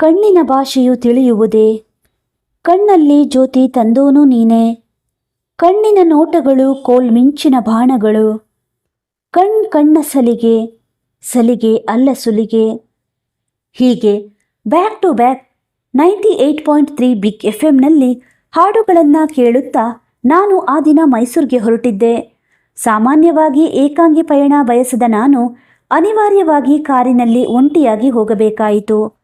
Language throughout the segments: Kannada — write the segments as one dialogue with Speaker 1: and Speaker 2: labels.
Speaker 1: ಕಣ್ಣಿನ ಭಾಷೆಯು ತಿಳಿಯುವುದೇ? ಕಣ್ಣಲ್ಲಿ ಜ್ಯೋತಿ ತಂದೋನು ನೀನೇ. ಕಣ್ಣಿನ ನೋಟಗಳು ಕೋಲ್ ಮಿಂಚಿನ ಬಾಣಗಳು. ಕಣ್ ಕಣ್ಣ ಸಲಿಗೆ ಸಲಿಗೆ ಅಲ್ಲ ಸುಲಿಗೆ. ಹೀಗೆ back to back ninety eight point three big F ಎಂನಲ್ಲಿ ಹಾಡುಗಳನ್ನು ಕೇಳುತ್ತಾ ನಾನು ಆ ದಿನ ಮೈಸೂರಿಗೆ ಹೊರಟಿದ್ದೆ. ಸಾಮಾನ್ಯವಾಗಿ ಏಕಾಂಗಿ ಪಯಣ ಬಯಸದ ನಾನು ಅನಿವಾರ್ಯವಾಗಿ ಕಾರಿನಲ್ಲಿ ಒಂಟಿಯಾಗಿ ಹೋಗಬೇಕಾಯಿತು.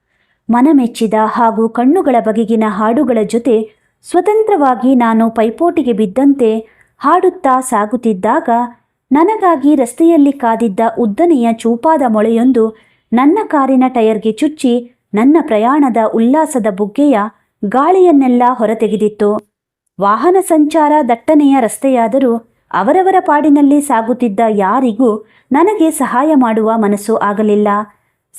Speaker 1: ಮನಮೆಚ್ಚಿದ ಹಾಗೂ ಕಣ್ಣುಗಳ ಬಗೆಗಿನ ಹಾಡುಗಳ ಜೊತೆ ಸ್ವತಂತ್ರವಾಗಿ ನಾನು ಪೈಪೋಟಿಗೆ ಬಿದ್ದಂತೆ ಹಾಡುತ್ತಾ ಸಾಗುತ್ತಿದ್ದಾಗ ನನಗಾಗಿ ರಸ್ತೆಯಲ್ಲಿ ಕಾದಿದ್ದ ಉದ್ದನೆಯ ಚೂಪಾದ ಮೊಳೆಯೊಂದು ನನ್ನ ಕಾರಿನ ಟಯರ್ಗೆ ಚುಚ್ಚಿ ನನ್ನ ಪ್ರಯಾಣದ ಉಲ್ಲಾಸದ ಬುಗ್ಗೆಯ ಗಾಳಿಯನ್ನೆಲ್ಲ ಹೊರತೆಗೆದಿತ್ತು. ವಾಹನ ಸಂಚಾರ ದಟ್ಟನೆಯ ರಸ್ತೆಯಾದರೂ ಅವರವರ ಪಾಡಿನಲ್ಲಿ ಸಾಗುತ್ತಿದ್ದ ಯಾರಿಗೂ ನನಗೆ ಸಹಾಯ ಮಾಡುವ ಮನಸ್ಸು ಆಗಲಿಲ್ಲ.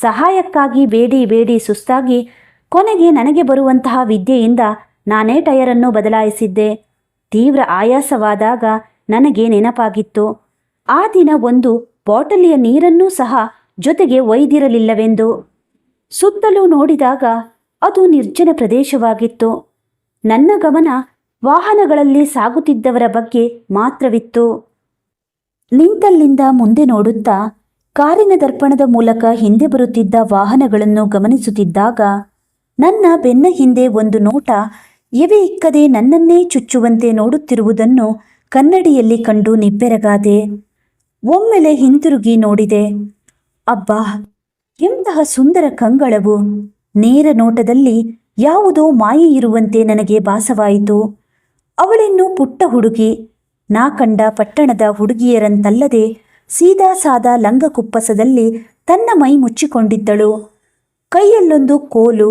Speaker 1: ಸಹಾಯಕ್ಕಾಗಿ ಬೇಡಿ ಬೇಡಿ ಸುಸ್ತಾಗಿ ಕೊನೆಗೆ ನನಗೆ ಬರುವಂತಹ ವಿದ್ಯೆಯಿಂದ ನಾನೇ ಟಯರನ್ನು ಬದಲಾಯಿಸಿದ್ದೆ. ತೀವ್ರ ಆಯಾಸವಾದಾಗ ನನಗೆ ನೆನಪಾಗಿತ್ತು. ಆ ದಿನ ಒಂದು ಬಾಟಲಿಯ ನೀರನ್ನೂ ಸಹ ಜೊತೆಗೆ ಒಯ್ದಿರಲಿಲ್ಲವೆಂದು. ಸುತ್ತಲೂ ನೋಡಿದಾಗ ಅದು ನಿರ್ಜನ ಪ್ರದೇಶವಾಗಿತ್ತು. ನನ್ನ ಗಮನ ವಾಹನಗಳಲ್ಲಿ ಸಾಗುತ್ತಿದ್ದವರ ಬಗ್ಗೆ ಮಾತ್ರವಿತ್ತು. ನಿಂತಲ್ಲಿಂದ ಮುಂದೆ ನೋಡುತ್ತಾ ಕಾರಿನ ದರ್ಪಣದ ಮೂಲಕ ಹಿಂದೆ ಬರುತ್ತಿದ್ದ ವಾಹನಗಳನ್ನು ಗಮನಿಸುತ್ತಿದ್ದಾಗ, ನನ್ನ ಬೆನ್ನ ಹಿಂದೆ ಒಂದು ನೋಟ ಎವೆ ಇಕ್ಕದೆ ನನ್ನನ್ನೇ ಚುಚ್ಚುವಂತೆ ನೋಡುತ್ತಿರುವುದನ್ನು ಕನ್ನಡಿಯಲ್ಲಿ ಕಂಡು ನಿಬ್ಬೆರಗಾದೆ, ಒಮ್ಮೆಲೆ ಹಿಂತಿರುಗಿ ನೋಡಿದೆ, ಅಬ್ಬಾ, ಎಂತಹ ಸುಂದರ ಕಂಗಳವು! ನೇರ ನೋಟದಲ್ಲಿ ಯಾವುದೋ ಮಾಯೆ ಇರುವಂತೆ ನನಗೆ ಭಾಸವಾಯಿತು. ಅವಳೆನ್ನು ಪುಟ್ಟ ಹುಡುಗಿ, ನಾ ಕಂಡ ಪಟ್ಟಣದ ಹುಡುಗಿಯರಂತಲ್ಲದೆ ಸೀದಾ ಸಾದಾ ಲಂಗಕುಪ್ಪಸದಲ್ಲಿ ತನ್ನ ಮೈ ಮುಚ್ಚಿಕೊಂಡಿದ್ದಳು. ಕೈಯಲ್ಲೊಂದು ಕೋಲು,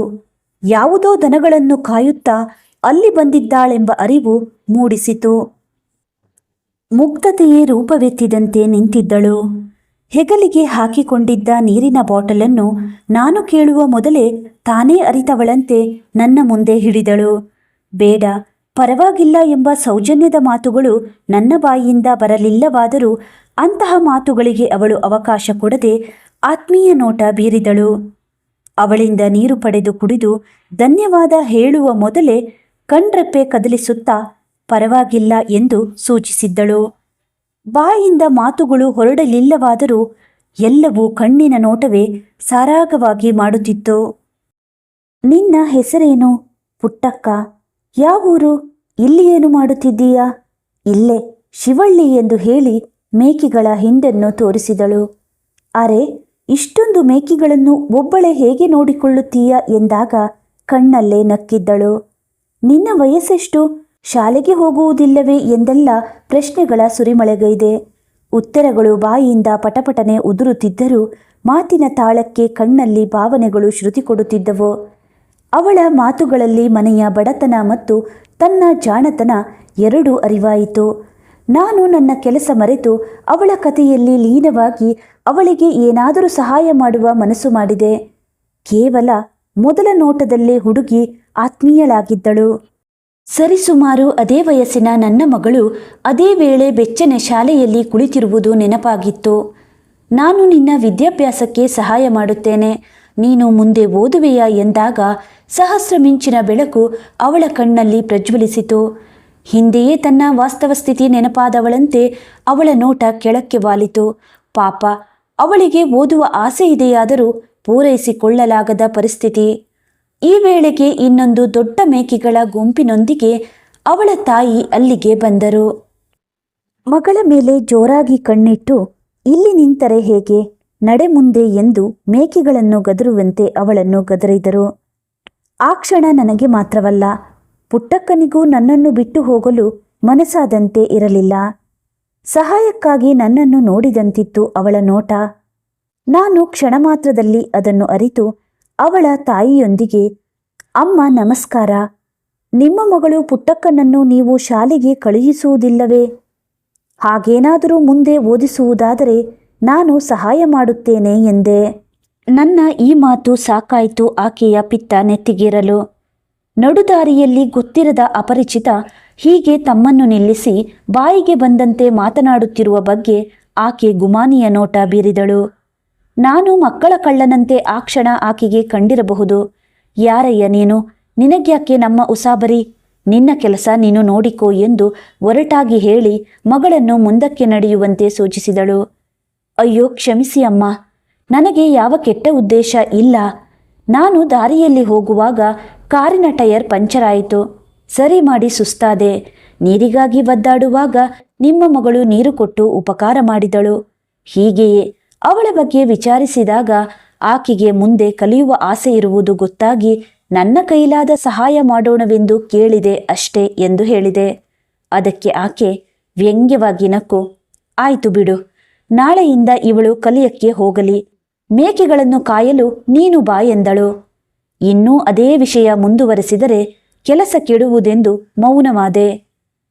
Speaker 1: ಯಾವುದೋ ದನಗಳನ್ನು ಕಾಯುತ್ತಾ ಅಲ್ಲಿ ಬಂದಿದ್ದಾಳೆಂಬ ಅರಿವು ಮೂಡಿಸಿತು. ಮುಗ್ಧತೆಯೇ ರೂಪವೆತ್ತಿದಂತೆ ನಿಂತಿದ್ದಳು. ಹೆಗಲಿಗೆ ಹಾಕಿಕೊಂಡಿದ್ದ ನೀರಿನ ಬಾಟಲನ್ನು ನಾನು ಕೇಳುವ ಮೊದಲೇ ತಾನೇ ಅರಿತವಳಂತೆ ನನ್ನ ಮುಂದೆ ಹಿಡಿದಳು. ಬೇಡ ಪರವಾಗಿಲ್ಲ ಎಂಬ ಸೌಜನ್ಯದ ಮಾತುಗಳು ನನ್ನ ಬಾಯಿಯಿಂದ ಬರಲಿಲ್ಲವಾದರೂ ಅಂತಹ ಮಾತುಗಳಿಗೆ ಅವಳು ಅವಕಾಶ ಕೊಡದೆ ಆತ್ಮೀಯ ನೋಟ ಬೀರಿದಳು. ಅವಳಿಂದ ನೀರು ಪಡೆದು ಕುಡಿದು ಧನ್ಯವಾದ ಹೇಳುವ ಮೊದಲೇ ಕಣ್ರೆಪ್ಪೆ ಕದಲಿಸುತ್ತಾ ಪರವಾಗಿಲ್ಲ ಎಂದು ಸೂಚಿಸಿದ್ದಳು. ಬಾಯಿಂದ ಮಾತುಗಳು ಹೊರಡಲಿಲ್ಲವಾದರೂ ಎಲ್ಲವೂ ಕಣ್ಣಿನ ನೋಟವೇ ಸಾರಾಗವಾಗಿ ಮಾಡುತ್ತಿತ್ತು. ನಿನ್ನ ಹೆಸರೇನು ಪುಟ್ಟಕ್ಕ? ಯಾವೂರು ಇಲ್ಲಿ ಏನು ಮಾಡುತ್ತಿದ್ದೀಯಾ? ಇಲ್ಲೇ ಶಿವಳ್ಳಿ ಎಂದು ಹೇಳಿ ಮೇಕೆಗಳ ಹಿಂಡನ್ನು ತೋರಿಸಿದಳು. ಅರೆ, ಇಷ್ಟೊಂದು ಮೇಕೆಗಳನ್ನು ಒಬ್ಬಳೆ ಹೇಗೆ ನೋಡಿಕೊಳ್ಳುತ್ತೀಯ ಎಂದಾಗ ಕಣ್ಣಲ್ಲೇ ನಕ್ಕಿದ್ದಳು. ನಿನ್ನ ವಯಸ್ಸೆಷ್ಟು? ಶಾಲೆಗೆ ಹೋಗುವುದಿಲ್ಲವೇ ಎಂದೆಲ್ಲ ಪ್ರಶ್ನೆಗಳ ಸುರಿಮಳೆಗೈದೆ. ಉತ್ತರಗಳು ಬಾಯಿಯಿಂದ ಪಟಪಟನೆ ಉದುರುತ್ತಿದ್ದರೂ ಮಾತಿನ ತಾಳಕ್ಕೆ ಕಣ್ಣಲ್ಲಿ ಭಾವನೆಗಳು ಶ್ರುತಿ ಕೊಡುತ್ತಿದ್ದವು. ಅವಳ ಮಾತುಗಳಲ್ಲಿ ಮನೆಯ ಬಡತನ ಮತ್ತು ತನ್ನ ಜಾಣತನ ಎರಡೂ ಅರಿವಾಯಿತು. ನಾನು ನನ್ನ ಕೆಲಸ ಮರೆತು ಅವಳ ಕಥೆಯಲ್ಲಿ ಲೀನವಾಗಿ ಅವಳಿಗೆ ಏನಾದರೂ ಸಹಾಯ ಮಾಡುವ ಮನಸ್ಸು ಮಾಡಿದೆ. ಕೇವಲ ಮೊದಲ ನೋಟದಲ್ಲೇ ಹುಡುಗಿ ಆತ್ಮೀಯಳಾಗಿದ್ದಳು. ಸರಿಸುಮಾರು ಅದೇ ವಯಸ್ಸಿನ ನನ್ನ ಮಗಳು ಅದೇ ವೇಳೆ ಬೆಚ್ಚನೆ ಶಾಲೆಯಲ್ಲಿ ಕುಳಿತಿರುವುದು ನೆನಪಾಗಿತ್ತು. ನಾನು ನಿನ್ನ ವಿದ್ಯಾಭ್ಯಾಸಕ್ಕೆ ಸಹಾಯ ಮಾಡುತ್ತೇನೆ. ನೀನು ಮುಂದೆ ಓದುವೆಯಾ ಎಂದಾಗ ಸಹಸ್ರ ಮಿಂಚಿನ ಬೆಳಕು ಅವಳ ಕಣ್ಣಲ್ಲಿ ಪ್ರಜ್ವಲಿಸಿತು. ಹಿಂದೆಯೇ ತನ್ನ ವಾಸ್ತವ ಸ್ಥಿತಿ ನೆನಪಾದವಳಂತೆ ಅವಳ ನೋಟ ಕೆಳಕ್ಕೆ ವಾಲಿತು. ಪಾಪ, ಅವಳಿಗೆ ಓದುವ ಆಸೆ ಇದೆಯಾದರೂ ಪೂರೈಸಿಕೊಳ್ಳಲಾಗದ ಪರಿಸ್ಥಿತಿ. ಈ ವೇಳೆಗೆ ಇನ್ನೊಂದು ದೊಡ್ಡ ಮೇಕೆಗಳ ಗುಂಪಿನೊಂದಿಗೆ ಅವಳ ತಾಯಿ ಅಲ್ಲಿಗೆ ಬಂದರು. ಮಗಳ ಮೇಲೆ ಜೋರಾಗಿ ಕಣ್ಣಿಟ್ಟು, ಇಲ್ಲಿ ನಿಂತರೆ ಹೇಗೆ? ನಡೆ ಮುಂದೆ ಎಂದು ಮೇಕೆಗಳನ್ನು ಗದರುವಂತೆ ಅವಳನ್ನು ಗದರಿದರು. ಆ ಕ್ಷಣ ನನಗೆ ಮಾತ್ರವಲ್ಲ, ಪುಟ್ಟಕ್ಕನಿಗೂ ನನ್ನನ್ನು ಬಿಟ್ಟು ಹೋಗಲು ಮನಸ್ಸಾದಂತೆ ಇರಲಿಲ್ಲ. ಸಹಾಯಕ್ಕಾಗಿ ನನ್ನನ್ನು ನೋಡಿದಂತಿತ್ತು ಅವಳ ನೋಟ. ನಾನು ಕ್ಷಣ ಮಾತ್ರದಲ್ಲಿ ಅದನ್ನು ಅರಿತು ಅವಳ ತಾಯಿಯೊಂದಿಗೆ, ಅಮ್ಮ, ನಮಸ್ಕಾರ. ನಿಮ್ಮ ಮಗಳು ಪುಟ್ಟಕ್ಕನನ್ನು ನೀವು ಶಾಲೆಗೆ ಕಳುಹಿಸುವುದಿಲ್ಲವೇ? ಹಾಗೇನಾದರೂ ಮುಂದೆ ಓದಿಸುವುದಾದರೆ ನಾನು ಸಹಾಯ ಮಾಡುತ್ತೇನೆ ಎಂದೆ. ನನ್ನ ಈ ಮಾತು ಸಾಕಾಯಿತು ಆಕೆಯ ಪಿತ್ತ ನೆತ್ತಿಗೇರಲು. ನಡುದಾರಿಯಲ್ಲಿ ಗೊತ್ತಿರದ ಅಪರಿಚಿತ ಹೀಗೆ ತಮ್ಮನ್ನು ನಿಲ್ಲಿಸಿ ಬಾಯಿಗೆ ಬಂದಂತೆ ಮಾತನಾಡುತ್ತಿರುವ ಬಗ್ಗೆ ಆಕೆ ಗುಮಾನಿಯ ನೋಟ ಬೀರಿದಳು. ನಾನು ಮಕ್ಕಳ ಕಳ್ಳನಂತೆ ಆ ಕ್ಷಣ ಆಕೆಗೆ ಕಂಡಿರಬಹುದು. ಯಾರಯ್ಯ ನೀನು? ನಿನಗ್ಯಾಕೆ ನಮ್ಮ ಉಸಾಬರಿ? ನಿನ್ನ ಕೆಲಸ ನೀನು ನೋಡಿಕೋ ಎಂದು ಒರಟಾಗಿ ಹೇಳಿ ಮಗಳನ್ನು ಮುಂದಕ್ಕೆ ನಡೆಯುವಂತೆ ಸೂಚಿಸಿದಳು. ಅಯ್ಯೋ, ಕ್ಷಮಿಸಿ ಅಮ್ಮ. ನನಗೆ ಯಾವ ಕೆಟ್ಟ ಉದ್ದೇಶ ಇಲ್ಲ. ನಾನು ದಾರಿಯಲ್ಲಿ ಹೋಗುವಾಗ ಕಾರಿನ ಟಯರ್ ಪಂಚರ್ ಆಯಿತು ಸರಿ ಮಾಡಿ ಸುಸ್ತಾದೆ. ನೀರಿಗಾಗಿ ಒದ್ದಾಡುವಾಗ ನಿಮ್ಮ ಮಗಳು ನೀರು ಕೊಟ್ಟು ಉಪಕಾರ ಮಾಡಿದಳು. ಹೀಗೆಯೇ ಅವಳ ಬಗ್ಗೆ ವಿಚಾರಿಸಿದಾಗ ಆಕೆಗೆ ಮುಂದೆ ಕಲಿಯುವ ಆಸೆ ಇರುವುದು ಗೊತ್ತಾಗಿ ನನ್ನ ಕೈಲಾದ ಸಹಾಯ ಮಾಡೋಣವೆಂದು ಕೇಳಿದೆ ಅಷ್ಟೇ ಎಂದು ಹೇಳಿದೆ. ಅದಕ್ಕೆ ಆಕೆ ವ್ಯಂಗ್ಯವಾಗಿ ನಕ್ಕು, ಆಯಿತು ಬಿಡು. ನಾಳೆಯಿಂದ ಇವಳು ಕಲಿಯಕ್ಕೆ ಹೋಗಲಿ. ಮೇಕೆಗಳನ್ನು ಕಾಯಲು ನೀನು ಬಾ ಎಂದಳು. ಇನ್ನೂ ಅದೇ ವಿಷಯ ಮುಂದುವರೆಸಿದರೆ ಕೆಲಸ ಕೆಡುವುದೆಂದು ಮೌನವಾದೆ.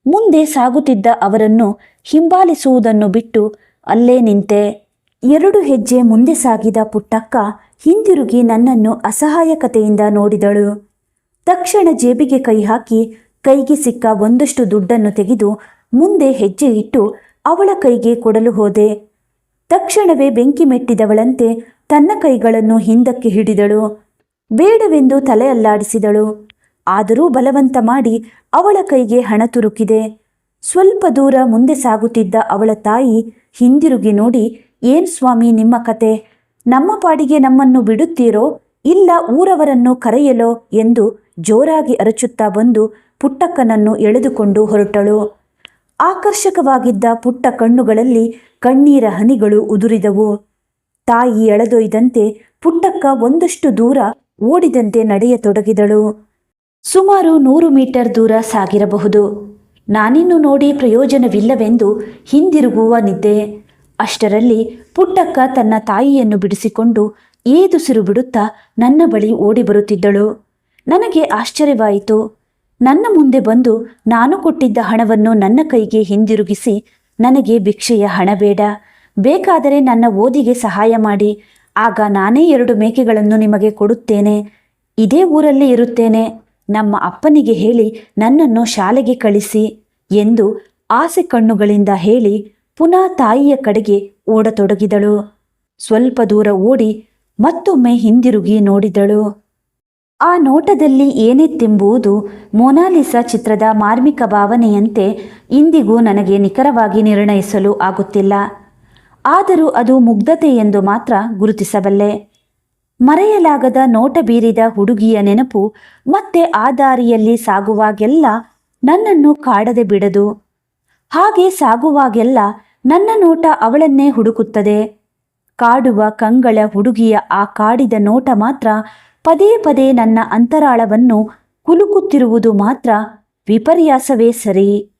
Speaker 1: ಮುಂದೆ ಸಾಗುತ್ತಿದ್ದ ಅವರನ್ನು ಹಿಂಬಾಲಿಸುವುದನ್ನು ಬಿಟ್ಟು ಅಲ್ಲೇ ನಿಂತೆ. ಎರಡು ಹೆಜ್ಜೆ ಮುಂದೆ ಸಾಗಿದ ಪುಟ್ಟಕ್ಕ ಹಿಂದಿರುಗಿ ನನ್ನನ್ನು ಅಸಹಾಯಕತೆಯಿಂದ ನೋಡಿದಳು. ತಕ್ಷಣ ಜೇಬಿಗೆ ಕೈ ಹಾಕಿ ಕೈಗೆ ಸಿಕ್ಕ ಒಂದಷ್ಟು ದುಡ್ಡನ್ನು ತೆಗೆದು ಮುಂದೆ ಹೆಜ್ಜೆ ಇಟ್ಟು ಅವಳ ಕೈಗೆ ಕೊಡಲು ಹೋದೆ. ತಕ್ಷಣವೇ ಬೆಂಕಿ ಮೆಟ್ಟಿದವಳಂತೆ ತನ್ನ ಕೈಗಳನ್ನು ಹಿಂದಕ್ಕೆ ಹಿಡಿದಳು. ಬೇಡವೆಂದು ತಲೆ ಅಲ್ಲಾಡಿಸಿದಳು. ಆದರೂ ಬಲವಂತ ಮಾಡಿ ಅವಳ ಕೈಗೆ ಹಣ ತುರುಕಿದೆ. ಸ್ವಲ್ಪ ದೂರ ಮುಂದೆ ಸಾಗುತ್ತಿದ್ದ ಅವಳ ತಾಯಿ ಹಿಂದಿರುಗಿ ನೋಡಿ, ಏನ್ ಸ್ವಾಮಿ ನಿಮ್ಮ ಕತೆ? ನಮ್ಮ ಪಾಡಿಗೆ ನಮ್ಮನ್ನು ಬಿಡುತ್ತೀರೋ? ಇಲ್ಲ ಊರವರನ್ನು ಕರೆಯಲೋ? ಎಂದು ಜೋರಾಗಿ ಅರಚುತ್ತಾ ಬಂದು ಪುಟ್ಟಕ್ಕನನ್ನು ಎಳೆದುಕೊಂಡು ಹೊರಟಳು. ಆಕರ್ಷಕವಾಗಿದ್ದ ಪುಟ್ಟ ಕಣ್ಣುಗಳಲ್ಲಿ ಕಣ್ಣೀರ ಹನಿಗಳು ಉದುರಿದವು. ತಾಯಿ ಎಳೆದೊಯ್ದಂತೆ ಪುಟ್ಟಕ್ಕ ಒಂದಷ್ಟು ದೂರ ಓಡಿದಂತೆ ನಡೆಯತೊಡಗಿದಳು. ಸುಮಾರು ನೂರು ಮೀಟರ್ ದೂರ ಸಾಗಿರಬಹುದು. ನಾನಿನ್ನು ನೋಡಿ ಪ್ರಯೋಜನವಿಲ್ಲವೆಂದು ಹಿಂದಿರುಗುವ ನಿದ್ದೆ. ಅಷ್ಟರಲ್ಲಿ ಪುಟ್ಟಕ್ಕ ತನ್ನ ತಾಯಿಯನ್ನು ಬಿಡಿಸಿಕೊಂಡು ಏದುಸಿರು ಬಿಡುತ್ತಾ ನನ್ನ ಬಳಿ ಓಡಿ ಬರುತ್ತಿದ್ದಳು. ನನಗೆ ಆಶ್ಚರ್ಯವಾಯಿತು. ನನ್ನ ಮುಂದೆ ಬಂದು ನಾನು ಕೊಟ್ಟಿದ್ದ ಹಣವನ್ನು ನನ್ನ ಕೈಗೆ ಹಿಂದಿರುಗಿಸಿ ನನಗೆ ಭಿಕ್ಷೆಯ ಹಣ ಬೇಡ. ಬೇಕಾದರೆ ನನ್ನ ಓದಿಗೆ ಸಹಾಯ ಮಾಡಿ. ಆಗ ನಾನೇ ಎರಡು ಮೇಕೆಗಳನ್ನು ನಿಮಗೆ ಕೊಡುತ್ತೇನೆ. ಇದೇ ಊರಲ್ಲಿ ಇರುತ್ತೇನೆ. ನಮ್ಮ ಅಪ್ಪನಿಗೆ ಹೇಳಿ ನನ್ನನ್ನು ಶಾಲೆಗೆ ಕಳಿಸಿ ಎಂದು ಆಸೆ ಕಣ್ಣುಗಳಿಂದ ಹೇಳಿ ಪುನಃ ತಾಯಿಯ ಕಡೆಗೆ ಓಡತೊಡಗಿದಳು. ಸ್ವಲ್ಪ ದೂರ ಓಡಿ ಮತ್ತೊಮ್ಮೆ ಹಿಂದಿರುಗಿ ನೋಡಿದಳು. ಆ ನೋಟದಲ್ಲಿ ಏನಿತ್ತೆಂಬುದು ಮೊನಾಲಿಸ ಚಿತ್ರದ ಮಾರ್ಮಿಕ ಭಾವನೆಯಂತೆ ಇಂದಿಗೂ ನನಗೆ ನಿಖರವಾಗಿ ನಿರ್ಣಯಿಸಲು ಆಗುತ್ತಿಲ್ಲ. ಆದರೂ ಅದು ಮುಗ್ಧತೆ ಎಂದು ಮಾತ್ರ ಗುರುತಿಸಬಲ್ಲೆ. ಮರೆಯಲಾಗದ ನೋಟ ಬೀರಿದ ಹುಡುಗಿಯ ನೆನಪು ಮತ್ತೆ ಆ ದಾರಿಯಲ್ಲಿ ಸಾಗುವಾಗೆಲ್ಲ ನನ್ನನ್ನು ಕಾಡದೆ ಬಿಡದು. ಹಾಗೆ ಸಾಗುವಾಗೆಲ್ಲ ನನ್ನ ನೋಟ ಅವಳನ್ನೇ ಹುಡುಕುತ್ತದೆ. ಕಾಡುವ ಕಂಗಳ ಹುಡುಗಿಯ ಆ ಕಾಡಿದ ನೋಟ ಮಾತ್ರ ಪದೇ ಪದೇ ನನ್ನ ಅಂತರಾಳವನ್ನು ಕುಲುಕುತ್ತಿರುವುದು ಮಾತ್ರ ವಿಪರ್ಯಾಸವೇ ಸರಿ.